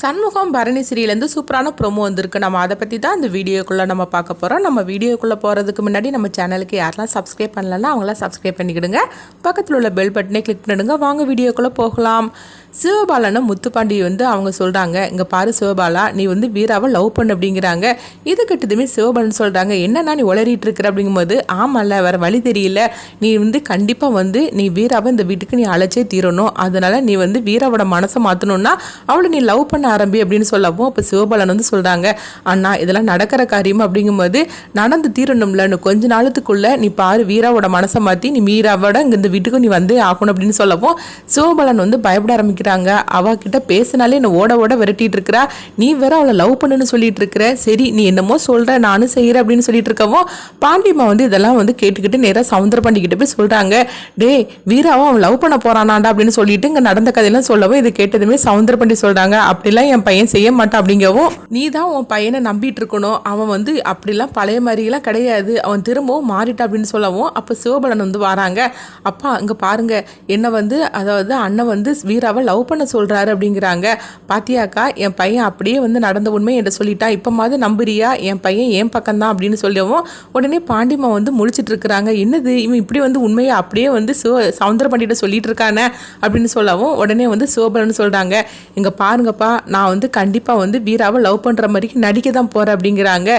சண்முகம் பரணிசிரியிலேருந்து சூப்பரான ப்ரோமோ வந்திருக்கு. நம்ம அதை பற்றி தான் இந்த வீடியோக்குள்ளே நம்ம பார்க்க போகிறோம் நம்ம வீடியோக்குள்ளே போகிறதுக்கு முன்னாடி நம்ம சேனலுக்கு யாரெல்லாம் சப்ஸ்கிரைப் பண்ணலன்னா அவங்களாம் சப்ஸ்கிரைப் பண்ணிக்கிடுங்க. பக்கத்தில் உள்ள பெல் பட்டனே கிளிக் பண்ணிடுங்க. வாங்க வீடியோக்குள்ளே போகலாம். சிவபாலனும் முத்துப்பாண்டி வந்து அவங்க சொல்கிறாங்க இங்கே பாரு சிவபாலா நீ வந்து வீராவை லவ் பண்ணு அப்படிங்கிறாங்க. இது கிட்டதுமே சிவபாலன் சொல்கிறாங்க என்னன்னா நீ உளறிட்டு இருக்கிற? அப்படிங்கும்போது ஆமாம்ல வேறு வழி தெரியல. நீ வந்து கண்டிப்பாக வந்து நீ வீராவை இந்த வீட்டுக்கு நீ அழைச்சே தீரணும். அதனால் நீ வந்து வீராவோட மனசை மாற்றணும்னா அவளை நீ லவ் பண்ண ஆரம்பி அப்படின்னு சொல்லவும் அப்போ சிவபாலன் வந்து சொல்கிறாங்க அண்ணா இதெல்லாம் நடக்கிற காரியம் அப்படிங்கும்போது நடந்து தீரணும்ல நீ கொஞ்ச நாளத்துக்குள்ளே நீ பாரு வீராவோட மனசை மாற்றி நீ வீராவோட இங்கே இந்த வீட்டுக்கு நீ வந்தே ஆகணும் அப்படின்னு சொல்லவும் சிவபாலன் வந்து பயப்பட ஆரம்பிக்கிறாங்க அவகிட்ட பேசினாலே என்னை ஓட ஓட விரட்டிட்டு இருக்கிறா நீ வேற அவளை லவ் பண்ணுன்னு சொல்லிட்டு இருக்கிற சரி நீ என்னமோ சொல்ற நானும் செய்கிறேன் அப்படின்னு சொல்லிட்டு இருக்கவும் பாண்டிமா வந்து இதெல்லாம் வந்து கேட்டுக்கிட்டு நேராக சவுந்தர பாண்டிக்கிட்ட போய் சொல்கிறாங்க டே வீராவும் அவன் லவ் பண்ண போறானாண்டா அப்படின்னு சொல்லிட்டு இங்கே நடந்த கதையெல்லாம் சொல்லவும் இது கேட்டதுமே சவுந்தர பாண்டி சொல்கிறாங்க அப்படிலாம் என் பையன் செய்ய மாட்டான் அப்படிங்கவும் நீ தான் உன் பையனை நம்பிட்டு இருக்கணும் அவன் வந்து அப்படிலாம் பழைய மாதிரிலாம் கிடையாது. அவன் திரும்பவும் மாறிட்டா அப்படின்னு சொல்லவும் அப்போ சிவபலன் வந்து வராங்க. அப்பா இங்கே பாருங்க. என்ன வந்து அதாவது அண்ணன் வந்து வீராவை லவ் பண்ண சொல்கிறாரு அப்படிங்கிறாங்க. பாத்தியாக்கா என் பையன் அப்படியே வந்து நடந்த உண்மை என்று சொல்லிட்டான் இப்போ மாதிரி நம்புறியா? என் பையன் என் பக்கம்தான் அப்படின்னு சொல்லவும் உடனே பாண்டிமா வந்து முழிச்சிட்டு இருக்கிறாங்க. என்னது இவன் இப்படி வந்து உண்மையை அப்படியே வந்து சிவ சவுந்தர பாண்டியிட்ட சொல்லிட்டு இருக்கானே? அப்படின்னு சொல்லவும் உடனே வந்து சிவபலன் சொல்கிறாங்க இங்கே பாருங்கப்பா நான் வந்து கண்டிப்பாக வந்து வீராவை லவ் பண்ணுற மாதிரி நடிக்க தான் போகிறேன் அப்படிங்கிறாங்க.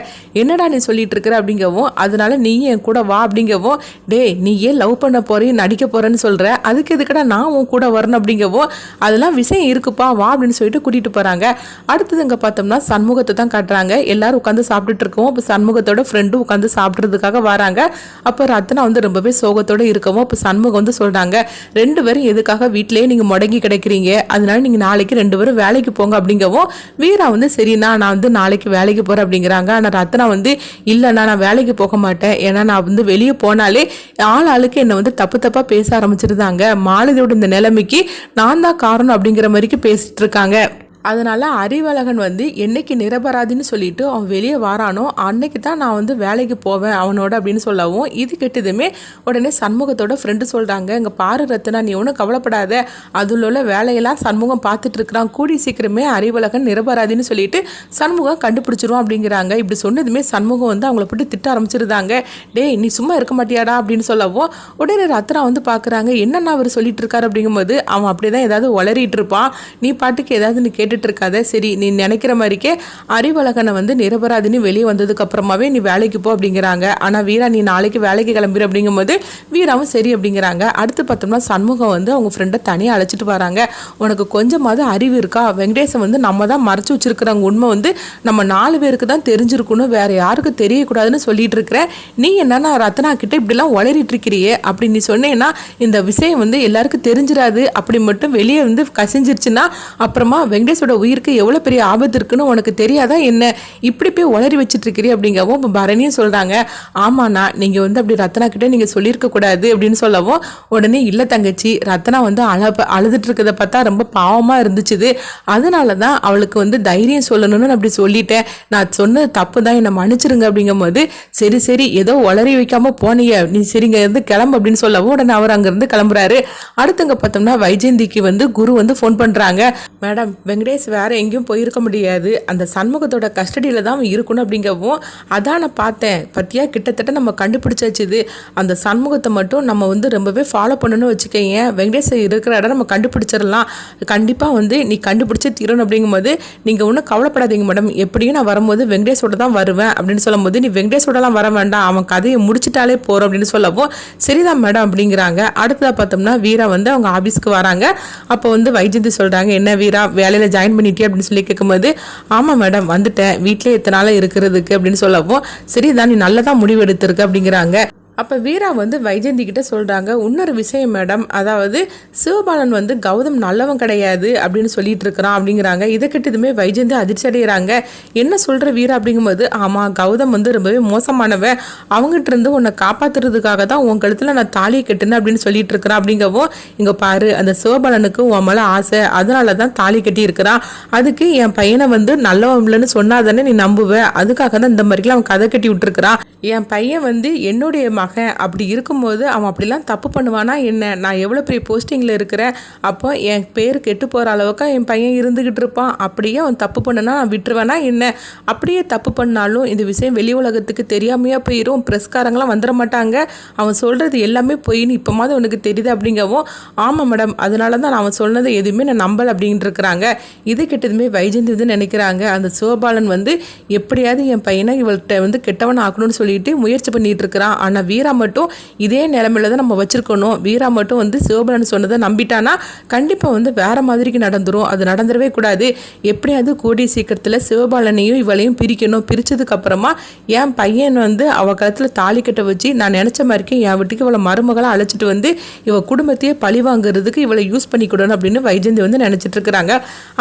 என்னடா நீ சொல்லிட்டு இருக்கிற அப்படிங்கவும் அதனால நீ என் கூட வா அப்படிங்கவும் டேய் நீ ஏன் லவ் பண்ண போறேன் நடிக்க போறேன்னு சொல்ற. அதுக்கு எதுக்கடா நான் உன் கூட வரணும் அப்படிங்கவும் அதெல்லாம் விஷயம் இருக்குப்பா வா அப்படின்னு சொல்லிட்டு கூட்டிட்டு போறாங்க. அடுத்தது இங்க பார்த்தோம்னா சண்முகத்தை தான் காட்டுறாங்க. எல்லாரும் உட்காந்து சாப்பிட்டுட்டு இருக்கோம் இப்போ சண்முகத்தோட ஃப்ரெண்டும் உட்காந்து சாப்பிட்றதுக்காக வராங்க. அப்போ ரத்னா வந்து ரொம்பவே சோகத்தோட இருக்கவும் இப்போ சண்முகம் வந்து சொல்றாங்க ரெண்டு பேரும் எதுக்காக வீட்டிலேயே நீங்க முடங்கி கிடைக்கிறீங்க? அதனால நீங்க நாளைக்கு ரெண்டு பேரும் வேலைக்கு போங்க அப்படிங்கவும் வீரா வந்து சரிண்ணா நான் வந்து நாளைக்கு வேலைக்கு போறேன் அப்படிங்கிறாங்க. ஆனா ரத்னா வந்து இல்லைண்ணா நான் வேலைக்கு போக மாட்டேன். ஏன்னா நான் வந்து வெளியே போனாலே ஆள் ஆளுக்கு என்னை வந்து தப்பு தப்பா பேச ஆரம்பிச்சிருந்தாங்க. மாலதியோட இந்த நிலைமைக்கு நான் தான் மாறணும் அப்படிங்கிற மாதிரிக்கு பேசிட்டு இருக்காங்க. அதனால் அறிவழகன் வந்து என்னைக்கு நிரபராதின்னு சொல்லிட்டு அவன் வெளியே வாரானோ அன்னைக்கு தான் நான் வந்து வேலைக்கு போவேன் அவனோட அப்படின்னு சொல்லவும் இது கெட்டதுமே உடனே சண்முகத்தோட ஃப்ரெண்டு சொல்கிறாங்க இங்கே பாரு ரத்னா நீ ஒன்றும் கவலைப்படாத. அதில் உள்ள வேலையெல்லாம் சண்முகம் பார்த்துட்டு இருக்கிறான். கூடி சீக்கிரமே அறிவழகன் நிரபராதின்னு சொல்லிட்டு சண்முகம் கண்டுபிடிச்சிரும் அப்படிங்கிறாங்க. இப்படி சொன்னதுமே சண்முகம் வந்து அவங்கள போட்டு திட்ட ஆரம்பிச்சிருந்தாங்க. டேய் நீ சும்மா இருக்க மாட்டியாடா அப்படின்னு சொல்லவும் உடனே ரத்னா வந்து பார்க்குறாங்க என்னென்ன அவர் சொல்லிட்டு இருக்காரு அப்படிங்கும்போது அவன் அப்படியே தான் ஏதாவது உளறிட்டு இருப்பான். நீ பாட்டுக்கு ஏதாவது நீ கேட்டு கேட்டுட்டு இருக்காத சரி நீ நினைக்கிற மாதிரிக்கே அறிவழகனை வந்து நிரபராதின்னு வெளியே வந்ததுக்கு அப்புறமாவே நீ வேலைக்கு போ அப்படிங்கிறாங்க. ஆனால் வீரா நீ நாளைக்கு வேலைக்கு கிளம்பிடு அப்படிங்கும்போது வீராவும் சரி அப்படிங்கிறாங்க. அடுத்து பார்த்தோம்னா சண்முகம் வந்து அவங்க ஃப்ரெண்டை தனியாக அழைச்சிட்டு வராங்க. உனக்கு கொஞ்சமாவது அறிவு இருக்கா? வெங்கடேசன் வந்து நம்ம தான் மறைச்சு வச்சிருக்கிறாங்க உண்மை வந்து நம்ம நாலு பேருக்கு தான் தெரிஞ்சிருக்கணும். வேற யாருக்கும் தெரியக்கூடாதுன்னு சொல்லிட்டு இருக்கிற நீ என்னன்னா ரத்னா கிட்ட இப்படிலாம் உளறிட்டு இருக்கிறியே அப்படி நீ சொன்னேன்னா இந்த விஷயம் வந்து எல்லாருக்கும் தெரிஞ்சிடாது அப்படி மட்டும் வெளியே வந்து கசிஞ்சிருச்சுன்னா அப்புறமா வெங்கடேஷோட உயிருக்கு எவ்வளோ பெரிய ஆபத்து இருக்குன்னு உனக்கு தெரியாதா என்ன? இப்படி போய் உளறி வச்சுட்ருக்கிறீ அப்படிங்கவும் இப்போ பரணியும் சொல்கிறாங்க ஆமாண்ணா நீங்கள் வந்து அப்படி ரத்னா கிட்டே நீங்கள் சொல்லியிருக்க கூடாது அப்படின்னு சொல்லவும் உடனே இல்லை தங்கச்சி ரத்னா வந்து அழ அழுதுட்டு இருக்கிறத பார்த்தா ரொம்ப பாவமாக இருந்துச்சுது. அதனால தான் அவளுக்கு வந்து தைரியம் சொல்லணும்னு நான் அப்படி சொல்லிட்டேன். நான் சொன்னது தப்பு தான் என்னை மன்னிச்சிருங்க. அப்படிங்கும்போது சரி சரி ஏதோ உளறி வைக்காமல் போனீங்க நீ சரிங்க இருந்து கிளம்பு. அப்படின்னு சொல்லவும் உடனே அவர் அங்கேருந்து கிளம்புறாரு. அடுத்தங்க பார்த்தோம்னா வைஜெயந்திக்கு வந்து குரு வந்து ஃபோன் பண்ணுறாங்க மேடம் வெங்கடேஷ் வேறு எங்கேயும் போயிருக்க முடியாது. அந்த சண்முகத்தோட கஸ்டடியில் தான் அவன் இருக்கணும் அப்படிங்கவும் அதான் நான் பார்த்தேன். பற்றியா கிட்டத்தட்ட நம்ம கண்டுபிடிச்சாச்சுது. அந்த சண்முகத்தை மட்டும் நம்ம வந்து ரொம்பவே ஃபாலோ பண்ணணும்னு வச்சுக்கோங்க வெங்கடேஷ் இருக்கிற இடம் நம்ம கண்டுபிடிச்சிடலாம். கண்டிப்பாக வந்து நீ கண்டுபிடிச்சி தீரணும் அப்படிங்கும்போது நீங்கள் ஒன்றும் கவலைப்படாதீங்க மேடம். எப்படியும் நான் வரும்போது வெங்கடேஷோட தான் வருவேன் அப்படின்னு சொல்லும்போது நீ வெங்கடேஷோடலாம் வர வேண்டாம். அவன் கதையை முடிச்சிட்டாலே போகிறோம் அப்படின்னு சொல்லவும் சரிதான் மேடம் அப்படிங்கிறாங்க. அடுத்ததாக பார்த்தோம்னா வீரா வந்து அவங்க ஆஃபீஸ்க்கு வராங்க. அப்போ வந்து வைஜந்தி சொல்கிறாங்க என்ன வீரா? வேலையில் ஜாயின் பண்ணிட்டே அப்படின்னு சொல்லி கேட்கும்போது ஆமாம் மேடம் வந்துட்டேன். வீட்டிலே எத்தனை நாளாக இருக்கிறதுக்கு அப்படின்னு சொல்லவும் சரிதான் நீ நல்லதாக முடிவு எடுத்திருக்க அப்படிங்கிறாங்க. அப்போ வீரா வந்து வைஜெயந்தி கிட்ட சொல்கிறாங்க இன்னொரு விஷயம் மேடம் அதாவது சிவபாலன் வந்து கௌதம் நல்லவன் கிடையாது அப்படின்னு சொல்லிட்டு இருக்கிறான் அப்படிங்கிறாங்க. இதை கிட்டதுமே வைஜெயந்தி அதிர்ச்சி அடைகிறாங்க என்ன சொல்கிற வீரா? அப்படிங்கும்போது ஆமாம் கௌதம் வந்து ரொம்பவே மோசமானவன். அவங்ககிட்ட இருந்து உன்னை காப்பாத்துறதுக்காக தான் உன் கழுத்தில் நான் தாலியை கட்டினேன் அப்படின்னு சொல்லிட்டு இருக்கிறான். அப்படிங்கவும் இங்கே பாரு அந்த சிவபாலனுக்கு உன் மேலே ஆசை. அதனால தான் தாலி கட்டி இருக்கிறான். அதுக்கு என் பையனை வந்து நல்லவன் இல்லைன்னு சொன்னா தானே நீ நம்புவ? அதுக்காக தான் இந்த மாதிரிலாம் அவன் கதை கட்டி விட்டுருக்கிறான். என் பையன் வந்து என்னுடைய மகன் அப்படி இருக்கும்போது அவன் அப்படிலாம் தப்பு பண்ணுவானா என்ன? நான் எவ்வளோ பெரிய போஸ்டிங்கில் இருக்கிறேன்? அப்போ என் பேர் கெட்டு போகிற அளவுக்கு என் பையன் இருந்துக்கிட்டு இருப்பான். அப்படியே அவன் தப்பு பண்ணுனா நான் விட்டுருவேனா என்ன? அப்படியே தப்பு பண்ணாலும் இந்த விஷயம் வெளி உலகத்துக்கு தெரியாமையா போயிடும் ப்ரெஸ்காரங்களாம் வந்துட மாட்டாங்க. அவன் சொல்கிறது எல்லாமே பொய்ன்னு இப்போமாவது உனக்கு தெரியுது அப்படிங்கவும் ஆமாம் மேடம் அதனால தான் அவன் சொன்னது எதுவுமே நான் நம்பலை அப்படின்ட்டு இருக்கிறாங்க இது கெட்டதுமே வைஜந்தி வந்து நினைக்கிறாங்க. அந்த சிவபாலன் வந்து எப்படியாவது என் பையனை இவள்கிட்ட வந்து கெட்டவன் ஆக்கணும்னு சொல்லிட்டு முயற்சி பண்ணிட்டு இருக்கிறான் ஆனால் வீரா மட்டும் இதே நிலமையில தான் நம்ம வச்சுருக்கணும். வீரா மட்டும் வந்து சிவபாலன் சொன்னதை நம்பிட்டானா கண்டிப்பாக வந்து வேற மாதிரிக்கு நடந்துரும். அது நடந்துடவே கூடாது. எப்படியாவது கூடிய சீக்கிரத்தில் சிவபாலனையும் இவளையும் பிரிக்கணும். பிரித்ததுக்கப்புறமா என் பையன் வந்து அவள் கழுத்தில் தாலி கட்ட வச்சு நான் நினச்ச மாதிரிக்கு என் வீட்டுக்கு இவளை மருமகளை அழைச்சிட்டு வந்து இவள் குடும்பத்தையே பழி வாங்குறதுக்கு இவளை யூஸ் பண்ணிக்கிடணும் அப்படின்னு வைஜந்தி வந்து நினச்சிட்டு இருக்கிறாங்க.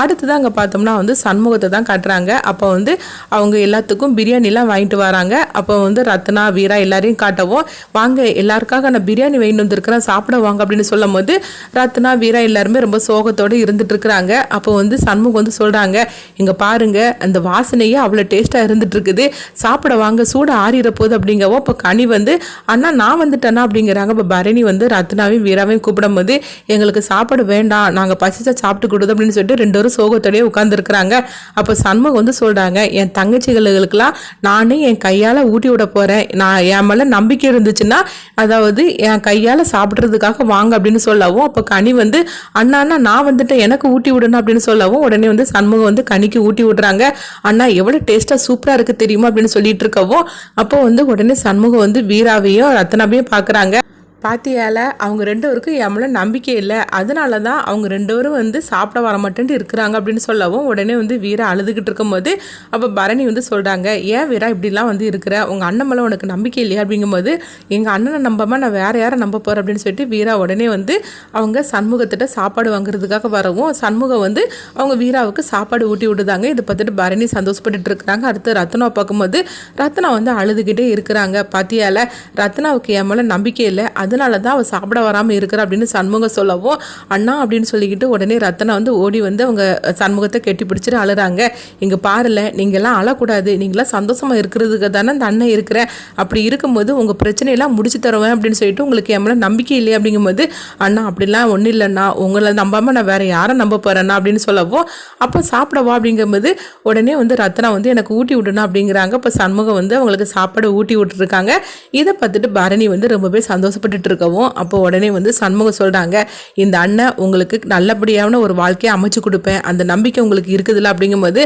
அடுத்ததான் அங்கே பார்த்தோம்னா வந்து சண்முகத்தை தான் காட்டுறாங்க. அப்போ வந்து அவங்க எல்லாத்துக்கும் பிரியாணிலாம் வாங்கிட்டு வராங்க. அப்போ வந்து ரத்னா வீரா எல்லாரையும் காட்டவும் வாங்க எல்லாருக்காக நான் பிரியாணி வாங்கிட்டு வந்திருக்கிறேன் சாப்பிட வாங்க அப்படின்னு சொல்லும் போது ரத்னா வீரா எல்லாருமே ரொம்ப சோகத்தோடு இருந்துட்டு இருக்கிறாங்க. அப்போ வந்து சண்முகம் வந்து சொல்கிறாங்க இங்கே பாருங்க அந்த வாசனையே அவ்வளோ டேஸ்ட்டாக இருந்துட்டு இருக்குது. சாப்பிட வாங்க சூடு ஆறிற போது அப்படிங்கவோ இப்போ கனி வந்து அண்ணா நான் வந்துட்டேன்னா அப்படிங்கிறாங்க. இப்போ பரணி வந்து ரத்னாவையும் வீராவையும் கூப்பிடும் போது எங்களுக்கு சாப்பாடு வேண்டாம் நாங்கள் பசிச்சா சாப்பிட்டு கொடுது அப்படின்னு சொல்லிட்டு ரெண்டு பேரும் சோகத்தோடய உட்காந்துருக்குறாங்க அப்போ சண்முகம் வந்து சொல்கிறாங்க என் தங்கச்சிகளுக்கெல்லாம் நானே என் கையால் ஊட்டி விட போகிறேன் நான் என் மேலே நம்பிக்கை இருந்துச்சுன்னா அதாவது என் கையால் சாப்பிட்றதுக்காக வாங்க அப்படின்னு சொல்லவும் அப்போ கனி வந்து அண்ணா அண்ணா நான் வந்துட்டு எனக்கு ஊட்டி விடணும் அப்படின்னு சொல்லவும் உடனே வந்து சண்முகம் வந்து கனிக்கு ஊட்டி விடுறாங்க. அண்ணா எவ்வளோ டேஸ்ட்டாக சூப்பராக இருக்குது தெரியுமா? அப்படின்னு சொல்லிட்டு இருக்கவும் அப்போ வந்து உடனே சண்முகம் வந்து வீராவையும் ரத்னாவையும் பார்க்குறாங்க பாத்தியால அவங்க ரெண்டு பேருக்கும் என் மேலே நம்பிக்கை இல்லை. அதனால தான் அவங்க ரெண்டு பேரும் வந்து சாப்பிட வர மாட்டேன்ட்டு இருக்கிறாங்க அப்படின்னு சொல்லவும் உடனே வந்து வீரா அழுதுகிட்டு இருக்கும்போது அப்போ பரணி வந்து சொல்கிறாங்க ஏன் வீரா இப்படிலாம் வந்து இருக்கிற? உங்கள் அண்ணன் மேலே உனக்கு நம்பிக்கை இல்லையா? அப்படிங்கும்போது எங்கள் அண்ணனை நம்பாமல் நான் வேறு யாரை நம்ப போகிறேன் அப்படின்னு சொல்லிட்டு வீரா உடனே வந்து அவங்க சண்முகத்திட்ட சாப்பாடு வாங்குறதுக்காக வரவும் சண்முகம் வந்து அவங்க வீராவுக்கு சாப்பாடு ஊட்டி விடுதாங்க. இதை பார்த்துட்டு பரணி சந்தோஷப்பட்டுட்டு இருக்கிறாங்க. அடுத்து ரத்னா பார்க்கும்போது ரத்னா வந்து அழுதுகிட்டே இருக்கிறாங்க. பாத்தியால ரத்னாவுக்கு என் மேலே நம்பிக்கை இல்லை. அது அதனால தான் அவள் சாப்பிட வராமல் இருக்கிற அப்படின்னு சண்முகம் சொல்லவும் அண்ணா அப்படின்னு சொல்லிக்கிட்டு உடனே ரத்தனா வந்து ஓடி வந்து அவங்க சண்முகத்தை கெட்டி பிடிச்சிட்டு அழுறாங்க. இங்கே பாருல நீங்கள்லாம் அழக்கூடாது. நீங்களாம் சந்தோஷமாக இருக்கிறதுக்கு தானே அந்த அண்ணன் இருக்கிறேன். அப்படி இருக்கும்போது உங்கள் பிரச்சனையெல்லாம் முடிச்சு தருவேன் அப்படின்னு சொல்லிட்டு உங்களுக்கு என் மேலே நம்பிக்கை இல்லையே அப்படிங்கும்போது அண்ணா அப்படிலாம் ஒன்றும் இல்லைண்ணா. உங்களை நம்பாமல் நான் வேறு யாரை நம்ப போகிறேன்னா அப்படின்னு சொல்லவும் அப்போ சாப்பிடவா அப்படிங்கும்போது உடனே வந்து ரத்னா வந்து எனக்கு ஊட்டி விடணும் அப்படிங்கிறாங்க. இப்போ சண்முகம் வந்து அவங்களுக்கு சாப்பாடு ஊட்டி விட்டுருக்காங்க. இதை பார்த்துட்டு பரணி வந்து ரொம்பவே சந்தோஷப்பட்டு இருக்கவும் அப்போ உடனே வந்து சண்முகம் சொல்கிறாங்க இந்த அண்ணன் உங்களுக்கு நல்லபடியான ஒரு வாழ்க்கையை அமைச்சு கொடுப்பேன். அந்த நம்பிக்கை உங்களுக்கு இருக்குதுல்ல? அப்படிங்கும்போது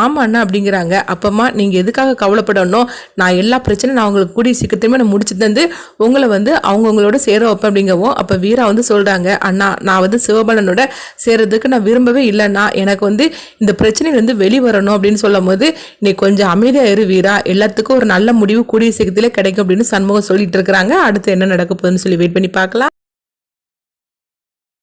ஆமாம் அண்ணா அப்படிங்கிறாங்க. அப்பமா நீங்கள் எதுக்காக கவலைப்படணும்? நான் எல்லா பிரச்சனையும் நான் உங்களுக்கு கூடிய சீக்கிரத்தையுமே நான் முடிச்சு தந்து உங்களை வந்து அவங்கவுங்களோட சேர வைப்பேன் அப்படிங்கவும் அப்போ வீரா வந்து சொல்கிறாங்க அண்ணா நான் வந்து சிவபாலனோட சேர்றதுக்கு நான் விரும்பவே இல்லைண்ணா எனக்கு வந்து இந்த பிரச்சனையிலேருந்து வெளிவரணும் அப்படின்னு சொல்லும் போது நீ கொஞ்சம் அமைதியாக இரு வீரா. எல்லாத்துக்கும் ஒரு நல்ல முடிவு கூடிய சீக்கிரத்தில் கிடைக்கும் அப்படின்னு சண்முகம் சொல்லிட்டு இருக்கிறாங்க. அடுத்து என்ன நடக்க போகுதுன்னு அப்படின்னு சொல்லி வெயிட் பண்ணி பார்க்கலாம்.